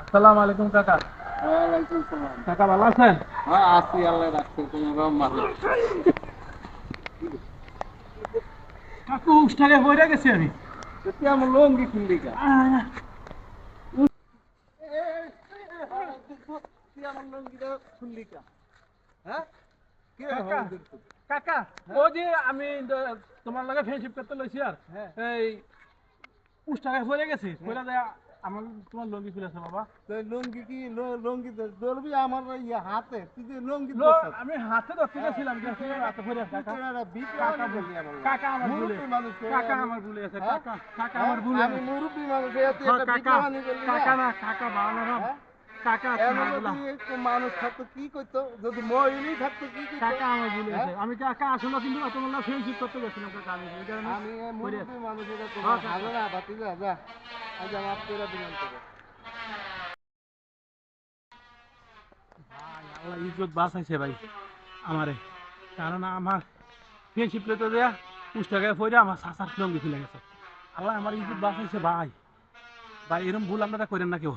আসসালামু আলাইকুম কাকা কাকা ভালো আছেন হ্যাঁ আছি আল্লাহ রাখছে কোনো রকম ভালো কাকু উষ্ঠারে হয়ে গেছি আমি তুই আমার লঙ্গি খুললি কা আমার লঙ্গিটা খুললি কা হ্যাঁ কাকা ও যে আমি তোমার লগে ফ্রেন্ডশিপ করতে লইছি আর হ্যাঁ। এই উষ্ঠারে হয়ে গেছে কইরা যায় আমার তোমার লঙ্গি খুলেছে বাবা তো লঙ্গি কি লঙ্গি ধরবি আমার ইয়ে হাতে তুই যে লঙ্গি আমি হাতে ধরতে গেছিলাম হাতে ধরে কাকা ভুল- আমার ভুলে কাকা আমি- আমার ভুলে হ্যাঁ? কাকা কাকা হ্যাঁ? আমার ভুলে আমি। মুরব্বি মানুষ হ্যাঁ, কাকা? কাকা না কাকা বাবা না হ্যাঁ? কাকা এমন তোমার বলা। যদি একটু মানুষ থাকতো কি করতো? যদি মহিলাই থাকতো কি কাকা আমার ভুলে হ্যাঁ? আমি কাকা আসলে কিন্তু তোমার ফ্রেন্ডশিপ করতে গেছিলাম কাকা। আমি এই কারণে আমি এই মানুষ এটা তো হ্যাঁ, কাকা। হাজারা যা যা। আজ আমার পেরা দিলাম তোকে আল্লাহ ইজ্জত বাঁচাইছে ভাই আমারে। কারণ আমার ফ্রেন্ডশিপ লেতে দেয়া পুস্তকে পড়ে আমার সাসার লঙ্গি ফেলে গেছে। আল্লাহ আমার ইজ্জত বাঁচাইছে ভাই। ভাই এরকম ভুল আপনারা করেন না কেউ।